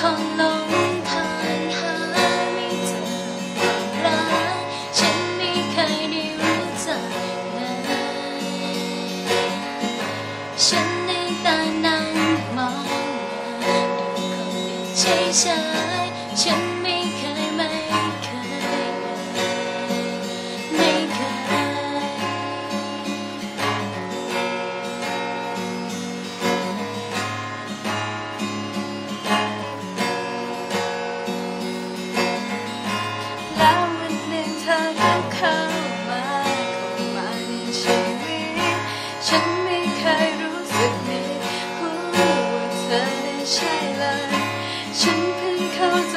คนหลงทางหาไม่เจอความรักฉันไม่เคยได้รู้จักเลยฉันในตานั่งมองหน้าดูคนเดียวเฉยๆฉันไม่เคย เข้ามาเข้ามาในชีวิตฉันไม่เคยรู้สึกดีรู้ว่าเธอได้ใช่เลย ฉันเพิ่งเข้าใจ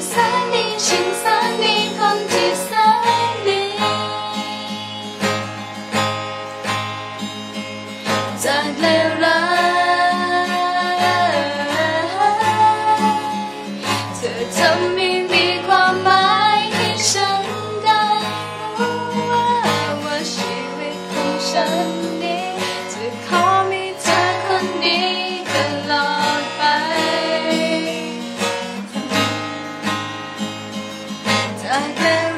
the. أهلا